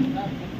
Okay.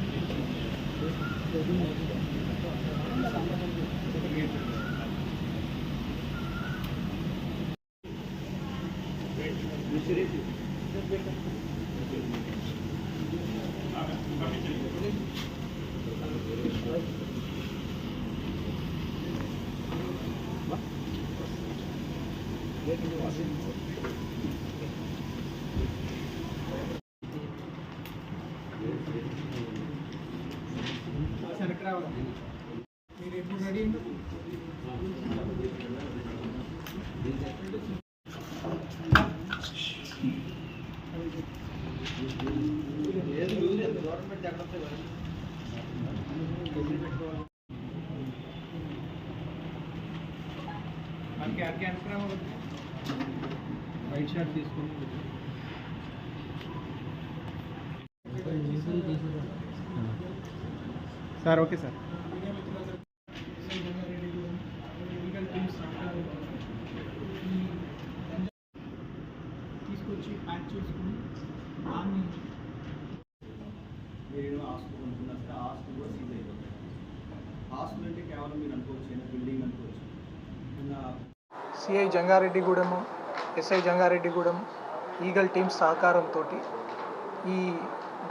మీరు ఎప్పుడు ready మనకి అక్కడ వెనక్కి వైట్ షర్ట్ తీసుకుని సార్ ఓకే సార్. తీసుకొచ్చి ప్యాక్ చేసుకుని దాన్ని మీరు హాస్టల్ కొనుక్కున్నారు కదా హాస్టల్ కూడా సీజ్ అయిపోతుంది. హాస్టల్ అంటే కేవలం మీరు అనుకోవచ్చు బిల్డింగ్ అనుకోవచ్చు. CI Jangareddygudem SI Jangareddygudem eagle teams సహకారంతో ఈ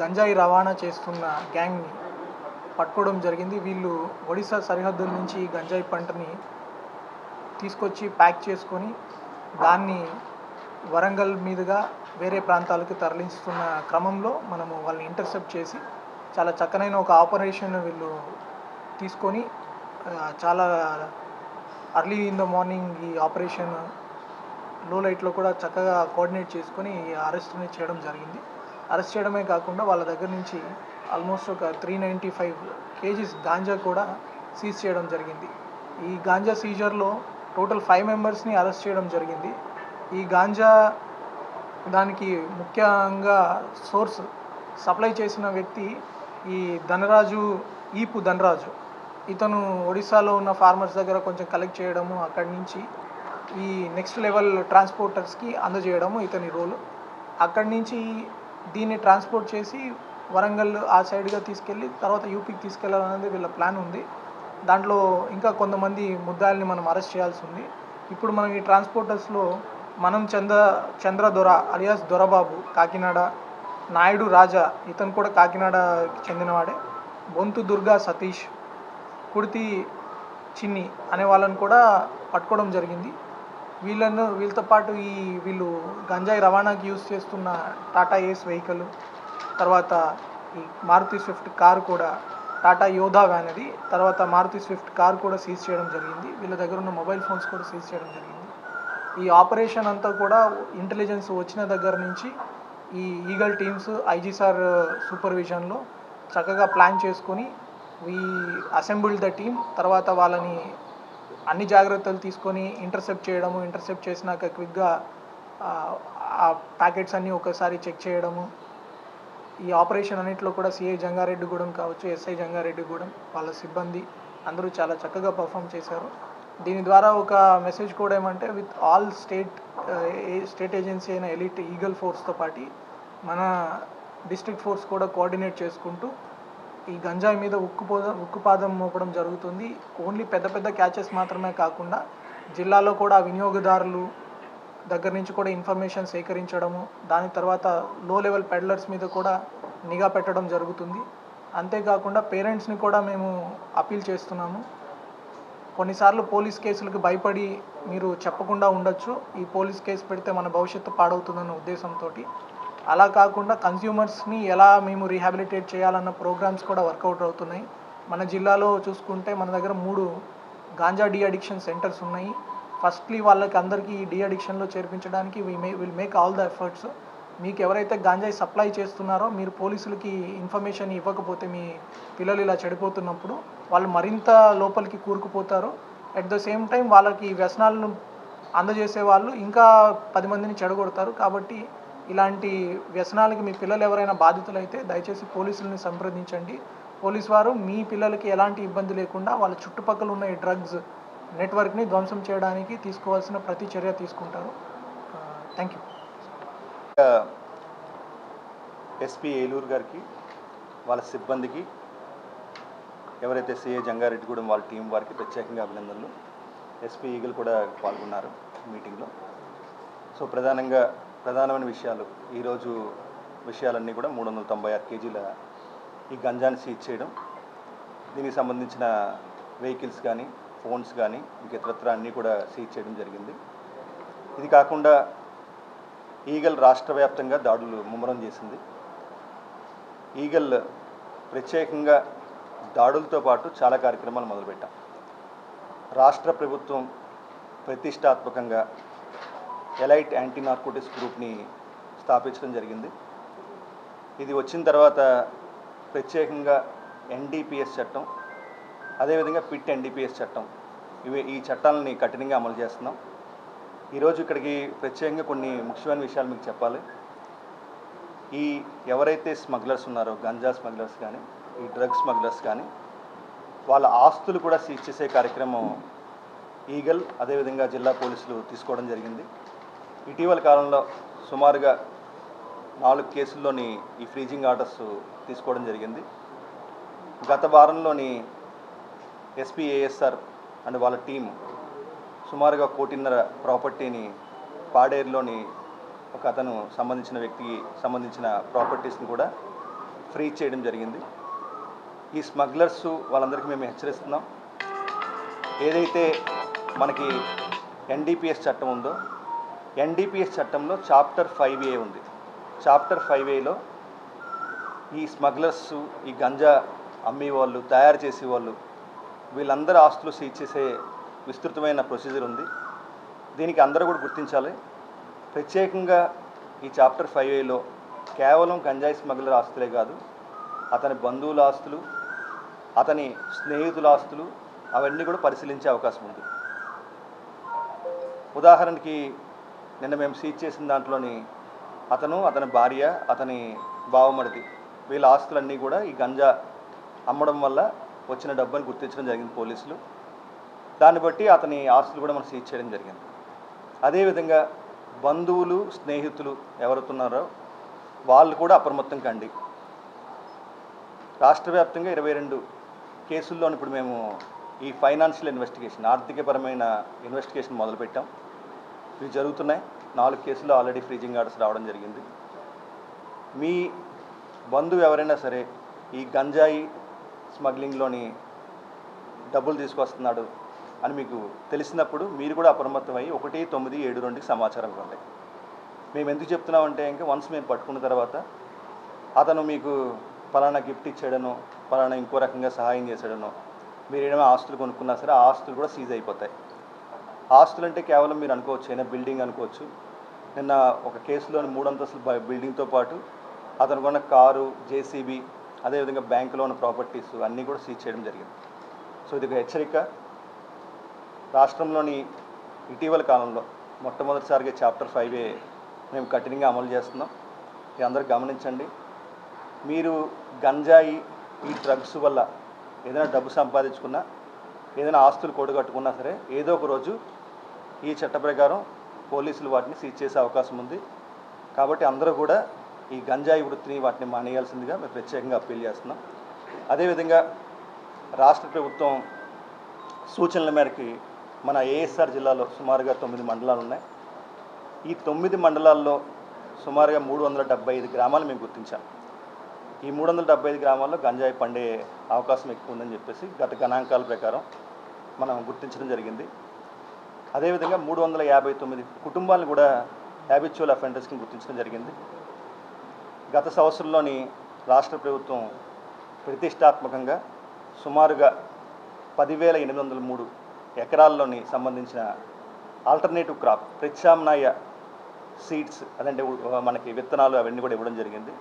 గంజాయి రవాణా చేస్తున్న గ్యాంగ్ని పట్టుకోవడం జరిగింది. వీళ్ళు ఒడిశా సరిహద్దుల నుంచి ఈ గంజాయి పంటని తీసుకొచ్చి ప్యాక్ చేసుకొని దాన్ని వరంగల్ మీదుగా వేరే ప్రాంతాలకు తరలిస్తున్న క్రమంలో మనము వాళ్ళని ఇంటర్సెప్ట్ చేసి చాలా చక్కనైన ఒక ఆపరేషన్ వీళ్ళు తీసుకొని చాలా అర్లీ ఇన్ ద మార్నింగ్ ఈ ఆపరేషన్ లో లైట్లో కూడా చక్కగా కోఆర్డినేట్ చేసుకొని అరెస్ట్ని చేయడం జరిగింది. అరెస్ట్ చేయడమే కాకుండా వాళ్ళ దగ్గర నుంచి ఆల్మోస్ట్ ఒక three ninety five kgs ganja కూడా సీజ్ చేయడం జరిగింది. ఈ గాంజా సీజర్లో టోటల్ ఫైవ్ మెంబర్స్ని అరెస్ట్ చేయడం జరిగింది. ఈ గాంజా దానికి ముఖ్యంగా సోర్స్ సప్లై చేసిన వ్యక్తి ఈ ధనరాజు ఈపు ధనరాజు. ఇతను ఒడిశాలో ఉన్న ఫార్మర్స్ దగ్గర కొంచెం కలెక్ట్ చేయడము అక్కడి నుంచి ఈ నెక్స్ట్ లెవెల్ ట్రాన్స్పోర్టర్స్కి అందజేయడము ఇతని రోలు అక్కడి నుంచి దీన్ని ట్రాన్స్పోర్ట్ చేసి వరంగల్ ఆ సైడ్గా తీసుకెళ్ళి తర్వాత యూపీకి తీసుకెళ్ళాలనేది వీళ్ళ ప్లాన్ ఉంది. దాంట్లో ఇంకా కొంతమంది ముద్దాయిల్ని మనం అరెస్ట్ చేయాల్సి ఉంది. ఇప్పుడు మనం ఈ ట్రాన్స్పోర్టర్స్లో మనం చంద్ర చంద్ర దొర అలియాస్ దొరబాబు కాకినాడ నాయుడు రాజా ఇతను కూడా కాకినాడకి చెందినవాడే బొంతు దుర్గా సతీష్ కుడితి చిన్ని అనే వాళ్ళని కూడా పట్టుకోవడం జరిగింది. వీళ్ళను వీళ్ళతో పాటు ఈ వీళ్ళు గంజాయి రవాణాకి యూజ్ చేస్తున్న టాటా ఏస్ వెహికల్ తర్వాత ఈ మారుతి స్విఫ్ట్ కార్ కూడా టాటా యోధా వ్యాన్ అది తర్వాత మారుతి స్విఫ్ట్ కార్ కూడా సీజ్ చేయడం జరిగింది. వీళ్ళ దగ్గర ఉన్న మొబైల్ ఫోన్స్ కూడా సీజ్ చేయడం జరిగింది. ఈ ఆపరేషన్ అంతా కూడా ఇంటెలిజెన్స్ వచ్చిన దగ్గర నుంచి ఈ ఈగల్ టీమ్స్ ఐజీ సార్ సూపర్విజన్లో చక్కగా ప్లాన్ చేసుకొని వీ అసెంబుల్డ్ ద టీమ్ తర్వాత వాళ్ళని అన్ని జాగ్రత్తలు తీసుకొని ఇంటర్సెప్ట్ చేయడము ఇంటర్సెప్ట్ చేసినాక క్విక్గా ఆ ప్యాకెట్స్ అన్నీ ఒకసారి చెక్ చేయడము. ఈ ఆపరేషన్ అన్నింటిలో కూడా సిఐ జంగారెడ్డిగూడెం కావచ్చు ఎస్ఐ జంగారెడ్డిగూడెం వాళ్ళ సిబ్బంది అందరూ చాలా చక్కగా పర్ఫామ్ చేశారు. దీని ద్వారా ఒక మెసేజ్ కూడా ఏమంటే with all state state agency అయిన ఎలిట్ ఈగల్ ఫోర్స్తో పాటు మన డిస్ట్రిక్ట్ ఫోర్స్ కూడా కోఆర్డినేట్ చేసుకుంటూ ఈ గంజాయి మీద ఉక్కుపోద ఉక్కుపాదం మోపడం జరుగుతుంది. ఓన్లీ పెద్ద పెద్ద క్యాచెస్ మాత్రమే కాకుండా జిల్లాలో కూడా వినియోగదారులు దగ్గర నుంచి కూడా ఇన్ఫర్మేషన్ సేకరించడము దాని తర్వాత లో లెవెల్ పెడ్లర్స్ మీద కూడా నిఘా పెట్టడం జరుగుతుంది. అంతేకాకుండా పేరెంట్స్ని కూడా మేము అపీల్ చేస్తున్నాము. కొన్నిసార్లు పోలీస్ కేసులకు భయపడి మీరు చెప్పకుండా ఉండొచ్చు. ఈ పోలీస్ కేసు పెడితే మన భవిష్యత్తు పాడవుతుందన్న ఉద్దేశంతో అలా కాకుండా కన్స్యూమర్స్ని ఎలా మేము రీహాబిలిటేట్ చేయాలన్న ప్రోగ్రామ్స్ కూడా వర్కౌట్ అవుతున్నాయి. మన జిల్లాలో చూసుకుంటే మన దగ్గర మూడు గాంజా డీ అడిక్షన్ సెంటర్స్ ఉన్నాయి. ఫస్ట్లీ వాళ్ళకి అందరికీ ఈ డీ అడిక్షన్లో చేర్పించడానికి we may will make all the efforts మీకు ఎవరైతే గాంజాయి సప్లై చేస్తున్నారో మీరు పోలీసులకి ఇన్ఫర్మేషన్ ఇవ్వకపోతే మీ పిల్లలు ఇలా చెడిపోతున్నప్పుడు వాళ్ళు మరింత లోపలికి కూరుకుపోతారు. అట్ ద సేమ్ టైం వాళ్ళకి వ్యసనాలను అందజేసే వాళ్ళు ఇంకా పది మందిని చెడగొడతారు. కాబట్టి ఇలాంటి వ్యసనాలకి మీ పిల్లలు ఎవరైనా బాధితులైతే దయచేసి పోలీసులను సంప్రదించండి. పోలీస్ వారు మీ పిల్లలకి ఎలాంటి ఇబ్బంది లేకుండా వాళ్ళ చుట్టుపక్కల ఉన్న ఈ డ్రగ్స్ నెట్వర్క్ని ధ్వంసం చేయడానికి తీసుకోవాల్సిన ప్రతి చర్య తీసుకుంటారు థ్యాంక్ యూ. ఎస్పీ ఏలూరు గారికి వాళ్ళ సిబ్బందికి ఎవరైతే సిఏ జంగారెడ్డిగూడెం వాళ్ళ టీం వారికి ప్రత్యేకంగా అభినందనలు. ఎస్పీ ఈగలు కూడా పాల్గొన్నారు మీటింగ్లో. సో ప్రధానంగా ప్రధానమైన విషయాలు. ఈరోజు విషయాలన్నీ కూడా మూడు వందల తొంభై ఆరు కేజీల ఈ గంజాన్ని సీజ్ చేయడం. దీనికి సంబంధించిన వెహికల్స్ కానీ ఫోన్స్ కానీ ఇంక ఇతరత్ర అన్నీ కూడా సీజ్ చేయడం జరిగింది. ఇది కాకుండా ఈగల్ రాష్ట్ర వ్యాప్తంగా దాడులు ముమ్మరం చేసింది. ఈగల్ ప్రత్యేకంగా దాడులతో పాటు చాలా కార్యక్రమాలు మొదలుపెట్టాం. రాష్ట్ర ప్రభుత్వం ప్రతిష్టాత్మకంగా ఎలైట్ యాంటీ నార్కోటిక్స్ గ్రూప్ని స్థాపించడం జరిగింది. ఇది వచ్చిన తర్వాత ప్రత్యేకంగా ఎన్డీపీఎస్ చట్టం అదేవిధంగా పిట్ ఎన్డీపీఎస్ చట్టం. ఇవి ఈ చట్టాలని కఠినంగా అమలు చేస్తున్నాం. ఈరోజు ఇక్కడికి ప్రత్యేకంగా కొన్ని ముఖ్యమైన విషయాలు మీకు చెప్పాలి. ఈ ఎవరైతే స్మగ్లర్స్ ఉన్నారో గంజా స్మగ్లర్స్ కానీ ఈ డ్రగ్ స్మగ్లర్స్ కానీ వాళ్ళ ఆస్తులు కూడా సీజ్ చేసే కార్యక్రమం ఈగల్ అదేవిధంగా జిల్లా పోలీసులు తీసుకోవడం జరిగింది. ఇటీవల కాలంలో సుమారుగా నాలుగు కేసుల్లోని ఈ ఫ్రీజింగ్ ఆర్డర్స్ తీసుకోవడం జరిగింది. గత వారంలోని ఎస్పీఏఎస్ఆర్ అండ్ వాళ్ళ టీం సుమారుగా కోటిన్నర ప్రాపర్టీని పాడేరులోని ఒక అతను సంబంధించిన వ్యక్తికి సంబంధించిన ప్రాపర్టీస్ని కూడా ఫ్రీ చేయడం జరిగింది. ఈ స్మగ్లర్స్ వాళ్ళందరికీ మేము హెచ్చరిస్తున్నాం. ఏదైతే మనకి ఎన్డీపీఎస్ చట్టం ఉందో ఎన్డీపీఎస్ చట్టంలో చాప్టర్ ఫైవ్ ఏ ఉంది. చాప్టర్ ఫైవ్ ఏలో ఈ స్మగ్లర్స్ ఈ గంజా అమ్మేవాళ్ళు తయారు చేసేవాళ్ళు వీళ్ళందరి ఆస్తులు సీజ్ చేసే విస్తృతమైన ప్రొసీజర్ ఉంది. దీనికి అందరూ కూడా గుర్తించాలి. ప్రత్యేకంగా ఈ చాప్టర్ ఫైవ్ ఏలో కేవలం గంజాయి స్మగ్లర్ ఆస్తులే కాదు అతని బంధువుల ఆస్తులు అతని స్నేహితుల ఆస్తులు అవన్నీ కూడా పరిశీలించే అవకాశం ఉంది. ఉదాహరణకి నిన్న మేము సీజ్ చేసిన దాంట్లోని అతను అతని భార్య అతని బావమడిది వీళ్ళ ఆస్తులన్నీ కూడా ఈ గంజా అమ్మడం వల్ల వచ్చిన డబ్బుని గుర్తించడం జరిగింది పోలీసులు. దాన్ని బట్టి అతని ఆస్తులు కూడా మనం సీజ్ చేయడం జరిగింది. అదేవిధంగా బంధువులు స్నేహితులు ఎవరుతున్నారో వాళ్ళు కూడా అప్రమత్తం కండి. రాష్ట్ర వ్యాప్తంగా ఇరవై రెండు కేసుల్లో ఇప్పుడు మేము ఈ ఫైనాన్షియల్ ఇన్వెస్టిగేషన్ ఆర్థికపరమైన ఇన్వెస్టిగేషన్ మొదలుపెట్టాం. ఇవి జరుగుతున్నాయి. నాలుగు కేసులు ఆల్రెడీ ఫ్రీజింగ్ ఆర్డర్స్ రావడం జరిగింది. మీ బంధువు ఎవరైనా సరే ఈ గంజాయి స్మగ్లింగ్లోని డబ్బులు తీసుకొస్తున్నాడు అని మీకు తెలిసినప్పుడు మీరు కూడా అప్రమత్తమై ఒకటి తొమ్మిది ఏడు రెండుకి సమాచారం ఇవ్వండి. మేము ఎందుకు చెప్తున్నామంటే ఇంకా వన్స్ మేము పట్టుకున్న తర్వాత అతను మీకు పలానా గిఫ్ట్ ఇచ్చాడనో పలానా ఇంకో రకంగా సహాయం చేశాడనో మీరు ఏమైనా ఆస్తులు కొనుక్కున్నా సరే ఆ ఆస్తులు కూడా సీజ్ అయిపోతాయి. హాస్టల్ అంటే కేవలం మీరు అనుకోవచ్చు అయినా బిల్డింగ్ అనుకోవచ్చు. నిన్న ఒక కేసులోని మూడు బిల్డింగ్తో పాటు అతను కొన్న కారు జేసీబీ అదేవిధంగా బ్యాంకులో ఉన్న ప్రాపర్టీస్ అన్నీ కూడా సీజ్ చేయడం జరిగింది. సో ఇది ఒక హెచ్చరిక. రాష్ట్రంలోని ఇటీవల కాలంలో మొట్టమొదటిసారిగా చాప్టర్ ఫైవ్ ఏ మేము కఠినంగా అమలు చేస్తున్నాం. ఇది అందరూ గమనించండి. మీరు గంజాయి ఈ డ్రగ్స్ వల్ల ఏదైనా డబ్బు సంపాదించుకున్నా ఏదైనా ఆస్తులు కూడగట్టుకున్నా సరే ఏదో ఒక రోజు ఈ చట్ట ప్రకారం పోలీసులు వాటిని సీజ్ చేసే అవకాశం ఉంది. కాబట్టి అందరూ కూడా ఈ గంజాయి వృత్తిని వాటిని మానేయాల్సిందిగా మేము ప్రత్యేకంగా అప్పీల్ చేస్తున్నాం. అదేవిధంగా రాష్ట్ర ప్రభుత్వం సూచనల మేరకి మన ఏఎస్ఆర్ జిల్లాలో సుమారుగా తొమ్మిది మండలాలు ఉన్నాయి. ఈ తొమ్మిది మండలాల్లో సుమారుగా మూడు వందల డెబ్బై ఐదు గ్రామాలు మేము గుర్తించాం. ఈ మూడు వందల డెబ్బై ఐదు గ్రామాల్లో గంజాయి పండే అవకాశం ఎక్కువ ఉందని చెప్పేసి గత గణాంకాల ప్రకారం మనం గుర్తించడం జరిగింది. అదేవిధంగా మూడు వందల యాభై తొమ్మిది కుటుంబాలను కూడా హ్యాబిచువల్ అఫెండర్స్కి గుర్తించడం జరిగింది. గత సంవత్సరంలోని రాష్ట్ర ప్రభుత్వం ప్రతిష్టాత్మకంగా సుమారుగా పదివేల ఎనిమిది వందల మూడు ఎకరాల్లోని సంబంధించిన ఆల్టర్నేటివ్ క్రాప్ ప్రత్యామ్నాయ సీడ్స్ అదంటే మనకి విత్తనాలు అవన్నీ కూడా ఇవ్వడం జరిగింది.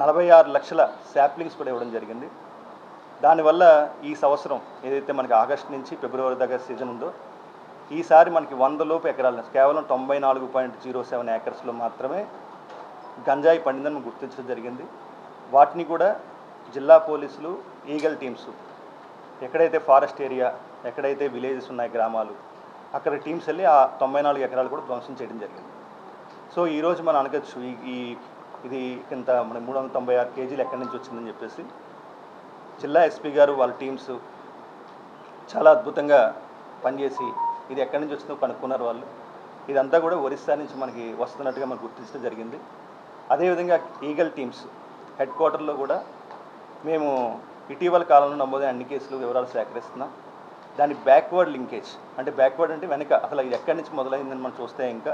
నలభై ఆరు లక్షల శాప్లింగ్స్ కూడా ఇవ్వడం జరిగింది. దానివల్ల ఈ సంవత్సరం ఏదైతే మనకి ఆగస్ట్ నుంచి ఫిబ్రవరి దాకా సీజన్ ఉందో ఈసారి మనకి వంద లోపు ఎకరాలు కేవలం తొంభై నాలుగు పాయింట్ జీరో సెవెన్ ఏకర్స్లో మాత్రమే గంజాయి పండిందని గుర్తించడం జరిగింది. వాటిని కూడా జిల్లా పోలీసులు ఈగల్ టీమ్స్ ఎక్కడైతే ఫారెస్ట్ ఏరియా ఎక్కడైతే విలేజెస్ ఉన్నాయి గ్రామాలు అక్కడ టీమ్స్ వెళ్ళి ఆ తొంభై నాలుగు ఎకరాలు కూడా ధ్వంసం చేయడం జరిగింది. సో ఈరోజు మనం అనగచ్చు ఈ ఈ ఇది ఇంత మన మూడు వందల తొంభై ఆరు కేజీలు ఎక్కడి నుంచి వచ్చిందని చెప్పేసి జిల్లా ఎస్పీ గారు వాళ్ళ టీమ్స్ చాలా అద్భుతంగా పనిచేసి ఇది ఎక్కడి నుంచి వచ్చిందో కనుక్కున్నారు వాళ్ళు. ఇదంతా కూడా ఒరిస్సా నుంచి మనకి వస్తున్నట్టుగా మనకు గుర్తించడం జరిగింది. అదేవిధంగా ఈగల్ టీమ్స్ హెడ్ క్వార్టర్లో కూడా మేము ఇటీవల కాలంలో నమోదైన అన్ని కేసులు వివరాలు సేకరిస్తున్నాం. దాని బ్యాక్వర్డ్ లింకేజ్ అంటే బ్యాక్వర్డ్ అంటే వెనక అసలు ఇది ఎక్కడి నుంచి మొదలైందని మనం చూస్తే ఇంకా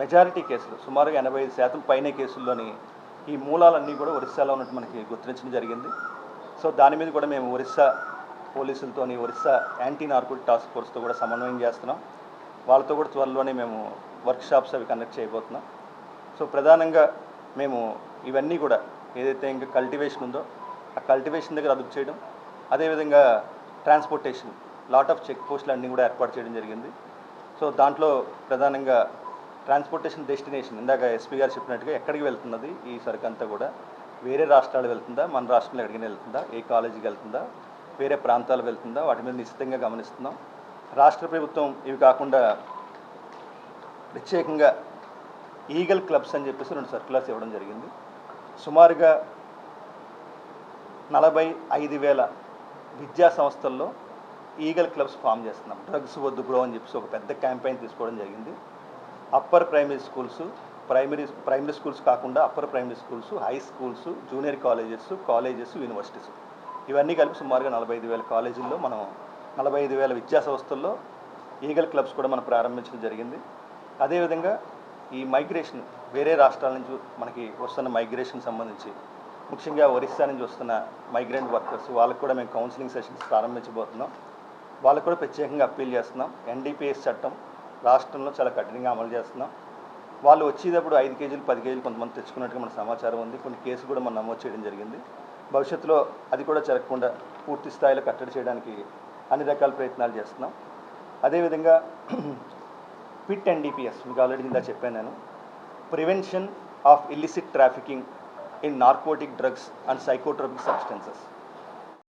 మెజారిటీ కేసులు సుమారుగా ఎనభై ఐదు శాతం పైన కేసుల్లోని ఈ మూలాలన్నీ కూడా ఒరిస్సాలో ఉన్నట్టు మనకి గుర్తించడం జరిగింది. సో దాని మీద కూడా మేము ఒరిస్సా పోలీసులతోని ఒరిస్సా యాంటీ నార్కోటిక్ టాస్క్ ఫోర్స్తో కూడా సమన్వయం చేస్తున్నాం. వాళ్ళతో కూడా త్వరలోనే మేము వర్క్షాప్స్ అవి కండక్ట్ చేయబోతున్నాం. సో ప్రధానంగా మేము ఇవన్నీ కూడా ఏదైతే ఇంకా కల్టివేషన్ ఉందో ఆ కల్టివేషన్ దగ్గర అదుపు చేయడం అదేవిధంగా ట్రాన్స్పోర్టేషన్ లాట్ ఆఫ్ చెక్ పోస్టులు అన్నీ కూడా ఏర్పాటు చేయడం జరిగింది. సో దాంట్లో ప్రధానంగా ట్రాన్స్పోర్టేషన్ డెస్టినేషన్ ఇందాక ఎస్పీ గారు చెప్పినట్టుగా ఎక్కడికి వెళ్తున్నది? ఈ సరుకు అంతా కూడా వేరే రాష్ట్రాలు వెళ్తుందా? మన రాష్ట్రంలో ఎక్కడికైనా వెళ్తుందా? ఏ కాలేజీకి వెళ్తుందా? వేరే ప్రాంతాలు వెళ్తుందా? వాటి మీద నిశ్చితంగా గమనిస్తున్నాం. రాష్ట్ర ప్రభుత్వం ఇవి కాకుండా ప్రత్యేకంగా ఈగల్ క్లబ్స్ అని చెప్పేసి రెండు సర్క్యులర్స్ ఇవ్వడం జరిగింది. సుమారుగా నలభై ఐదు వేల విద్యా సంస్థల్లో ఈగల్ క్లబ్స్ ఫామ్ చేస్తున్నాం. డ్రగ్స్ వద్దు బ్రో అని చెప్పేసి ఒక పెద్ద క్యాంపెయిన్ తీసుకోవడం జరిగింది. Upper primary schools primary primary schools కాకుండా upper primary schools high schools junior colleges colleges universities. ఇవన్నీ కలిపి సుమారుగా నలభై ఐదు వేల కాలేజీల్లో మనం నలభై ఐదు వేల విద్యా సంస్థల్లో ఈగల్ క్లబ్స్ కూడా మనం ప్రారంభించడం జరిగింది. అదేవిధంగా ఈ మైగ్రేషన్ వేరే రాష్ట్రాల నుంచి మనకి వస్తున్న మైగ్రేషన్ సంబంధించి ముఖ్యంగా ఒరిస్సా నుంచి వస్తున్న మైగ్రెంట్ వర్కర్స్ వాళ్ళకు కూడా మేము కౌన్సిలింగ్ సెషన్స్ ప్రారంభించబోతున్నాం. వాళ్ళకు కూడా ప్రత్యేకంగా అప్పీల్ చేస్తున్నాం. ఎన్డీపీఎస్ చట్టం రాష్ట్రంలో చాలా కఠినంగా అమలు చేస్తున్నాం. వాళ్ళు వచ్చేటప్పుడు ఐదు కేజీలు పది కేజీలు కొంతమంది తెచ్చుకున్నట్టుగా మన సమాచారం ఉంది. కొన్ని కేసులు కూడా మనం నమోదు చేయడం జరిగింది. భవిష్యత్తులో అది కూడా జరగకుండా పూర్తి స్థాయిలో కట్టడి చేయడానికి అన్ని రకాల ప్రయత్నాలు చేస్తున్నాం. అదేవిధంగా పిట్ ఎన్డీపీఎస్ మీకు ఆల్రెడీ ఇందా చెప్పాను నేను. Prevention of illicit trafficking in narcotic drugs and psychotropic substances